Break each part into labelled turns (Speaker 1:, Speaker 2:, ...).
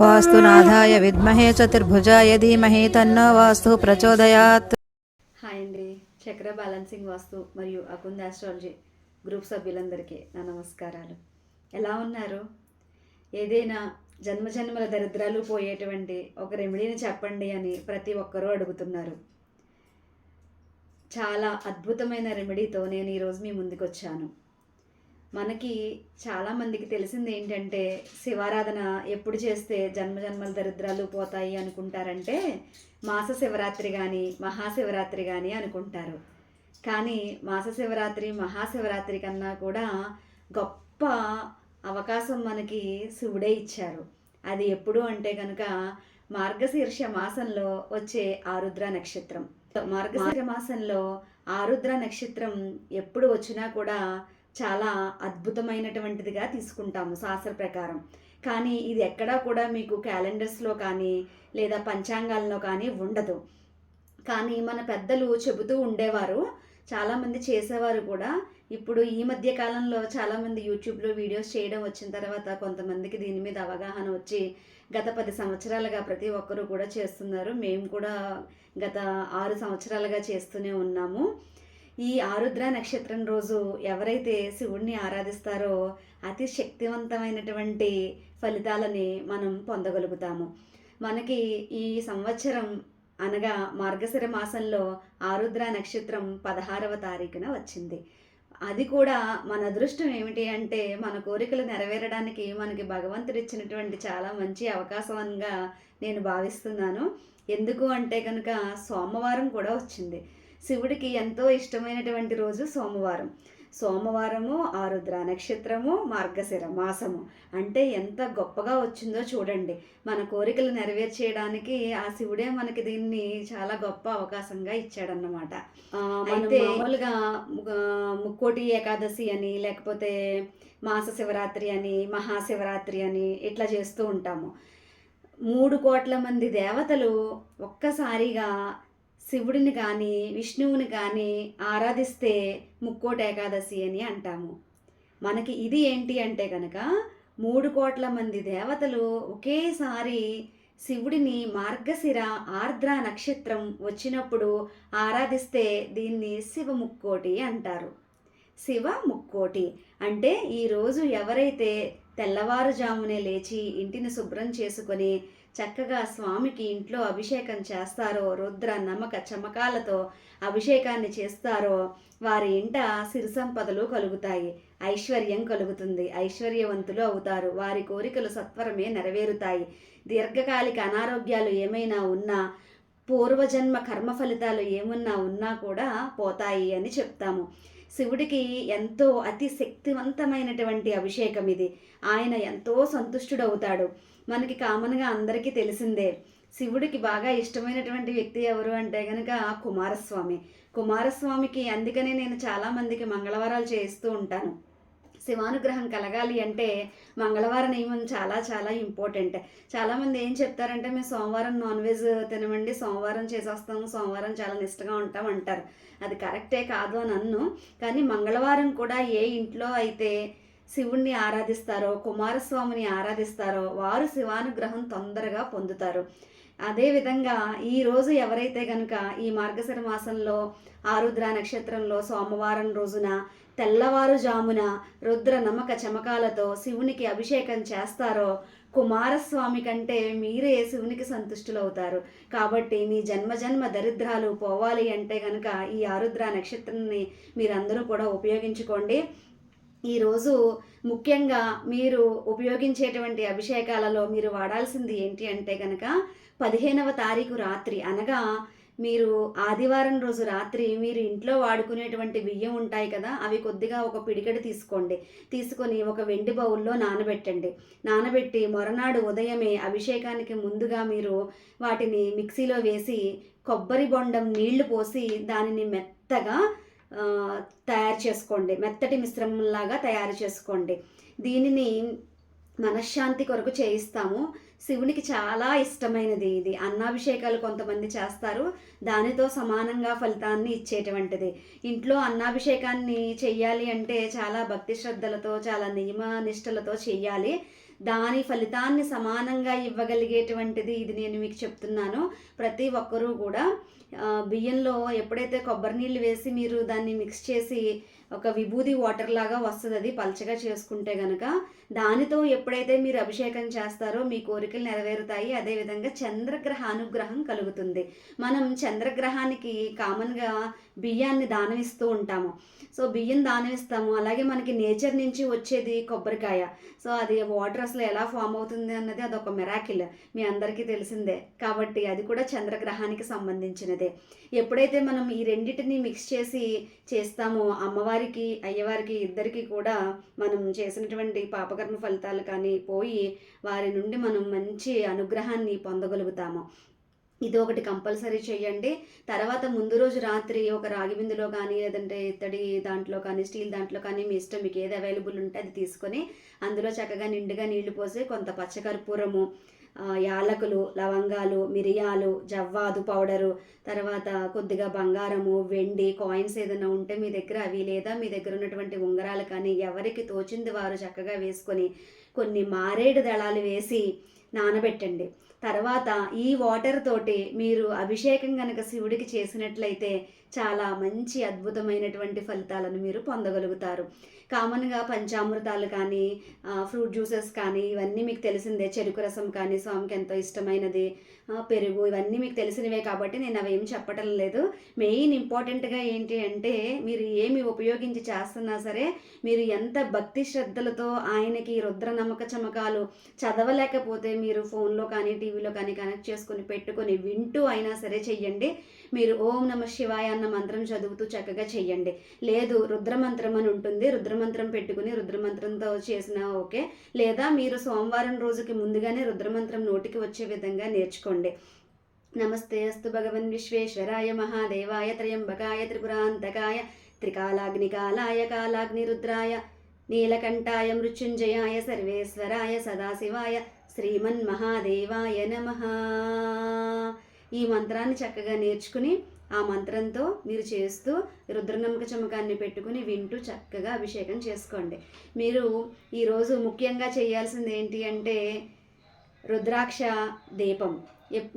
Speaker 1: వాస్తు నాథాయ విద్మహే చతుర్భుజాయ ధీమహే తన్నో వాస్తు ప్రచోదయాత్.
Speaker 2: హాయ్ అండి. చక్ర బ్యాలెన్సింగ్ వాస్తు మరియు అకుంద ఆస్ట్రాలజీ గ్రూప్ సభ్యులందరికీ నా నమస్కారాలు. ఎలా ఉన్నారు? ఏదైనా జన్మజన్మల దరిద్రాలు పోయేటువంటి ఒక రెమెడీని చెప్పండి అని ప్రతి ఒక్కరూ అడుగుతున్నారు. చాలా అద్భుతమైన రెమెడీతో నేను ఈరోజు మీ ముందుకు వచ్చాను మనకి చాలామందికి తెలిసింది ఏంటంటే శివారాధన ఎప్పుడు చేస్తే జన్మజన్మల దరిద్రాలు పోతాయి అనుకుంటారంటే మాస శివరాత్రి కానీ మహాశివరాత్రి కానీ అనుకుంటారు. కానీ మాస శివరాత్రి మహాశివరాత్రి కన్నా కూడా గొప్ప అవకాశం మనకి శివుడే ఇచ్చారు. అది ఎప్పుడు అంటే కనుక మార్గశీర్ష మాసంలో వచ్చే ఆరుద్ర నక్షత్రం. మార్గశీర్ష మాసంలో ఆరుద్ర నక్షత్రం ఎప్పుడు వచ్చినా కూడా చాలా అద్భుతమైనటువంటిదిగా తీసుకుంటాము శాస్త్ర ప్రకారం. కానీ ఇది ఎక్కడా కూడా మీకు క్యాలెండర్స్లో కానీ లేదా పంచాంగాల్లో కానీ ఉండదు. కానీ మన పెద్దలు చెబుతూ ఉండేవారు చాలామంది చేసేవారు కూడా. ఇప్పుడు ఈ మధ్య కాలంలో చాలామంది యూట్యూబ్లో వీడియోస్ చేయడం వచ్చిన తర్వాత కొంతమందికి దీని మీద అవగాహన వచ్చి గత పది సంవత్సరాలుగా ప్రతి ఒక్కరూ కూడా చేస్తున్నారు. మేము కూడా గత ఆరు సంవత్సరాలుగా చేస్తూనే ఉన్నాము. ఈ ఆరుద్ర నక్షత్రం రోజు ఎవరైతే శివుణ్ణి ఆరాధిస్తారో అతి శక్తివంతమైనటువంటి ఫలితాలని మనం పొందగలుగుతాము. మనకి ఈ సంవత్సరం అనగా మార్గశిర మాసంలో ఆరుద్ర నక్షత్రం పదహారవ తారీఖున వచ్చింది. అది కూడా మన అదృష్టం ఏమిటి అంటే మన కోరికలు నెరవేరడానికి మనకి భగవంతుడు ఇచ్చినటువంటి చాలా మంచి అవకాశంగా నేను భావిస్తున్నాను. ఎందుకు అంటే కనుక సోమవారం కూడా వచ్చింది. శివుడికి ఎంతో ఇష్టమైనటువంటి రోజు సోమవారం. సోమవారము ఆరుద్ర నక్షత్రము మార్గశిర మాసము. అంటే ఎంత గొప్పగా వచ్చిందో చూడండి. మన కోరికలు నెరవేర్చేయడానికి ఆ శివుడే మనకి దీన్ని చాలా గొప్ప అవకాశంగా ఇచ్చాడన్నమాట. అయితే మామూలుగా ముక్కోటి ఏకాదశి అని లేకపోతే మాస శివరాత్రి అని మహాశివరాత్రి అని ఇట్లా చేస్తూ ఉంటాము. మూడు కోట్ల మంది దేవతలు ఒక్కసారిగా శివుడిని కానీ విష్ణువుని కానీ ఆరాధిస్తే ముక్కోట ఏకాదశి అని అంటాము. మనకి ఇది ఏంటి అంటే కనుక మూడు కోట్ల మంది దేవతలు ఒకేసారి శివుడిని మార్గశిర ఆర్ద్ర నక్షత్రం వచ్చినప్పుడు ఆరాధిస్తే దీన్ని శివ ముక్కోటి అంటారు. శివ ముక్కోటి అంటే ఈరోజు ఎవరైతే తెల్లవారుజామునే లేచి ఇంటిని శుభ్రం చేసుకొని చక్కగా స్వామికి ఇంట్లో అభిషేకం చేస్తారో రుద్ర నమ్మక చమకాలతో అభిషేకాన్ని చేస్తారో వారి ఇంట సిరి సంపదలు కలుగుతాయి. ఐశ్వర్యం కలుగుతుంది. ఐశ్వర్యవంతులు అవుతారు. వారి కోరికలు సత్వరమే నెరవేరుతాయి. దీర్ఘకాలిక అనారోగ్యాలు ఏమైనా ఉన్నా పూర్వజన్మ కర్మ ఫలితాలు ఏమున్నా ఉన్నా కూడా పోతాయి అని చెప్తాము. శివుడికి ఎంతో అతి శక్తివంతమైనటువంటి అభిషేకం ఇది. ఆయన ఎంతో సంతుష్టుడవుతాడు. మనకి కామన్గా అందరికీ తెలిసిందే శివుడికి బాగా ఇష్టమైనటువంటి వ్యక్తి ఎవరు అంటే కనుక కుమారస్వామి. కుమారస్వామికి అందుకనే నేను చాలామందికి మంగళవారాలు చేస్తూ ఉంటాను. శివానుగ్రహం కలగాలి అంటే మంగళవారం నియమం చాలా చాలా ఇంపార్టెంట్. చాలామంది ఏం చెప్తారంటే మేము సోమవారం నాన్ వెజ్ తినమండి సోమవారం చేసేస్తాము సోమవారం చాలా నిష్టగా ఉంటాం అంటారు. అది కరెక్టే కాదు అని అన్ను. కానీ మంగళవారం కూడా ఏ ఇంట్లో అయితే శివుణ్ణి ఆరాధిస్తారో కుమారస్వామిని ఆరాధిస్తారో వారు శివానుగ్రహం తొందరగా పొందుతారు. అదేవిధంగా ఈ రోజు ఎవరైతే కనుక ఈ మార్గశిర మాసంలో ఆరుద్ర నక్షత్రంలో సోమవారం రోజున తెల్లవారుజామున రుద్ర నమ్మక చమకాలతో శివునికి అభిషేకం చేస్తారో కుమారస్వామి కంటే మీరే శివునికి సంతుష్టులవుతారు. కాబట్టి మీ జన్మ జన్మ దరిద్రాలు పోవాలి అంటే కనుక ఈ ఆరుద్ర నక్షత్రాన్ని మీరందరూ కూడా ఉపయోగించుకోండి. ఈరోజు ముఖ్యంగా మీరు ఉపయోగించేటువంటి అభిషేకాలలో మీరు వాడాల్సింది ఏంటి అంటే కనుక పదిహేనవ తారీఖు రాత్రి అనగా మీరు ఆదివారం రోజు రాత్రి మీరు ఇంట్లో వాడుకునేటువంటి బియ్యం ఉంటాయి కదా అవి కొద్దిగా ఒక పిడికెడు తీసుకోండి. తీసుకొని ఒక వెండి బౌల్లో నానబెట్టండి. నానబెట్టి మరునాడు ఉదయమే అభిషేకానికి ముందుగా మీరు వాటిని మిక్సీలో వేసి కొబ్బరి బొండం నీళ్ళు పోసి దానిని మెత్తగా తయారు చేసుకోండి. మెత్తటి మిశ్రమంలాగా తయారు చేసుకోండి. దీనిని మనశ్శాంతి కొరకు చేయిస్తాము. శివునికి చాలా ఇష్టమైనది ఇది. అన్నాభిషేకాలు కొంతమంది చేస్తారు. దానితో సమానంగా ఫలితాన్ని ఇచ్చేటువంటిది. ఇంట్లో అన్నాభిషేకాన్ని చెయ్యాలి అంటే చాలా భక్తి శ్రద్ధలతో చాలా నియమ నిష్టలతో చెయ్యాలి. దాని ఫలితాన్ని సమానంగా ఇవ్వగలిగేటువంటిది ఇది నేను మీకు చెప్తున్నాను. ప్రతి ఒక్కరూ కూడా బియ్యంలో ఎప్పుడైతే కొబ్బరి నీళ్ళు వేసి మీరు దాన్ని మిక్స్ చేసి ఒక విభూది వాటర్ లాగా వస్తుంది అది పలచగా చేసుకుంటే గనక. దానితో ఎప్పుడైతే మీరు అభిషేకం చేస్తారో మీ కోరికలు నెరవేరుతాయి. అదేవిధంగా చంద్రగ్రహ అనుగ్రహం కలుగుతుంది. మనం చంద్రగ్రహానికి కామన్గా బియ్యాన్ని దానం ఇస్తూ ఉంటాము. సో బియ్యం దానం ఇస్తాము. అలాగే మనకి నేచర్ నుంచి వచ్చేది కొబ్బరికాయ. సో అది వాటర్ అసలు ఎలా ఫామ్ అవుతుంది అన్నది అదొక మెరాకిల్. మీ అందరికీ తెలిసిందే. కాబట్టి అది కూడా చంద్రగ్రహానికి సంబంధించినదే. ఎప్పుడైతే మనం ఈ రెండింటిని మిక్స్ చేసి చేస్తామో అమ్మవారి అమ్మవారికి అయ్యవారికి ఇద్దరికి కూడా మనం చేసినటువంటి పాపకర్మ ఫలితాలు కానీ పోయి వారి నుండి మనం మంచి అనుగ్రహాన్ని పొందగలుగుతాము. ఇది ఒకటి కంపల్సరీ చేయండి తర్వాత ముందు రోజు రాత్రి ఒక రాగి బిందులో కానీ లేదంటే ఇత్తడి దాంట్లో కానీ స్టీల్ దాంట్లో కానీ మీ ఇష్టం మీకు ఏది అవైలబుల్ ఉంటే అది తీసుకొని అందులో చక్కగా నిండుగా నీళ్ళు పోసి కొంత పచ్చకర్పూరము యాలకులు లవంగాలు మిరియాలు జవ్వాదు పౌడరు తర్వాత కొద్దిగా బంగారము వెండి కాయిన్స్ ఏదైనా ఉంటే మీ దగ్గర అవి లేదా మీ దగ్గర ఉన్నటువంటి ఉంగరాలు కానీ ఎవరికి తోచింది వారు చక్కగా వేసుకొని కొన్ని మారేడు దళాలు వేసి నానబెట్టండి. తర్వాత ఈ వాటర్ తోటి మీరు అభిషేకం కనుక శివుడికి చేసినట్లయితే చాలా మంచి అద్భుతమైనటువంటి ఫలితాలను మీరు పొందగలుగుతారు. కామన్గా పంచామృతాలు కానీ ఫ్రూట్ జ్యూసెస్ కానీ ఇవన్నీ మీకు తెలిసిందే. చెరుకు రసం కానీ స్వామికి ఎంతో ఇష్టమైనది. పెరుగు ఇవన్నీ మీకు తెలిసినవే కాబట్టి నేను అవి ఏం చెప్పటం లేదు. మెయిన్ ఇంపార్టెంట్గా ఏంటి అంటే మీరు ఏమి ఉపయోగించి చేస్తున్నా సరే మీరు ఎంత భక్తి శ్రద్ధలతో ఆయనకి రుద్ర నమ్మక చమకాలు చదవలేకపోతే మీరు ఫోన్లో కానీ టీవీలో కానీ కనెక్ట్ చేసుకొని పెట్టుకొని వింటూ అయినా సరే చెయ్యండి. మీరు ఓం నమ శివాయ అన్న మంత్రం చదువుతూ చక్కగా చెయ్యండి. లేదు రుద్రమంత్రం అని ఉంటుంది. రుద్రమంత్రం పెట్టుకుని రుద్రమంత్రంతో చేసినా ఓకే. లేదా మీరు సోమవారం రోజుకి ముందుగానే రుద్రమంత్రం నోటికి వచ్చే విధంగా నేర్చుకోండి. నమస్తే అస్తు భగవన్ విశ్వేశ్వరాయ మహాదేవాయ త్రయంబకాయ త్రిపురాంతకాయ త్రికాలాగ్నికాలాయ కాలాగ్నిరుద్రాయ నీలకంఠాయ మృత్యుంజయాయ సర్వేశ్వరాయ సదాశివాయ శ్రీమన్మహాదేవాయ నమ. ఈ మంత్రాన్ని చక్కగా నేర్చుకుని ఆ మంత్రంతో మీరు చేస్తూ రుద్రనమ్మక చమకాన్ని పెట్టుకుని వింటూ చక్కగా అభిషేకం చేసుకోండి. మీరు ఈరోజు ముఖ్యంగా చేయాల్సింది ఏంటి అంటే రుద్రాక్ష దీపం.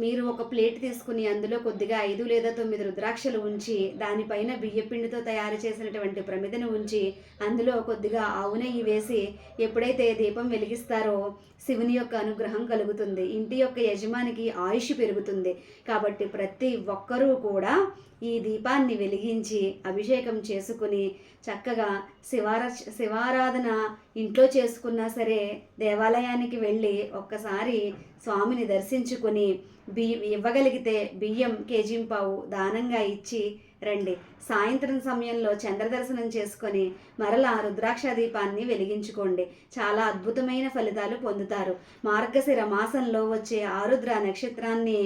Speaker 2: మీరు ఒక ప్లేట్ తీసుకుని అందులో కొద్దిగా ఐదు లేదా తొమ్మిది రుద్రాక్షలు ఉంచి దానిపైన బియ్యపిండితో తయారు చేసినటువంటి ప్రమిదను ఉంచి అందులో కొద్దిగా ఆవు నెయ్యి వేసి ఎప్పుడైతే దీపం వెలిగిస్తారో శివుని యొక్క అనుగ్రహం కలుగుతుంది. ఇంటి యొక్క యజమానికి ఆయుష్ పెరుగుతుంది. కాబట్టి ప్రతి ఒక్కరూ కూడా ఈ దీపాన్ని వెలిగించి అభిషేకం చేసుకుని చక్కగా శివార శివారాధన ఇంట్లో చేసుకున్నా సరే దేవాలయానికి వెళ్ళి ఒక్కసారి స్వామిని దర్శించుకుని బియ్యం ఇవ్వగలిగితే బియ్యం కేజీంపావు దానంగా ఇచ్చి రండి. సాయంత్రం సమయంలో చంద్రదర్శనం చేసుకొని మరలా రుద్రాక్ష దీపాన్ని వెలిగించుకోండి. చాలా అద్భుతమైన ఫలితాలు పొందుతారు. మార్గశిర మాసంలో వచ్చే ఆరుద్ర నక్షత్రాన్ని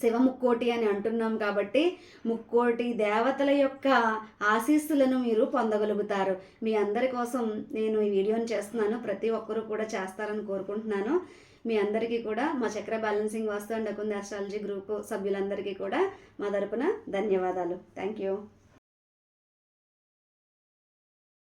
Speaker 2: శివ ముక్కోటి అని అంటున్నాం కాబట్టి ముక్కోటి దేవతల యొక్క ఆశీస్సులను మీరు పొందగలుగుతారు. మీ అందరి కోసం నేను ఈ వీడియోని చేస్తున్నాను. ప్రతి ఒక్కరూ కూడా చేస్తారని కోరుకుంటున్నాను. మీ అందరికీ కూడా మా చక్ర బ్యాలెన్సింగ్ వాస్తు అండ్ అకుంది ఆస్ట్రాలజీ గ్రూప్ సభ్యులందరికీ కూడా మా తరపున ధన్యవాదాలు. Thank you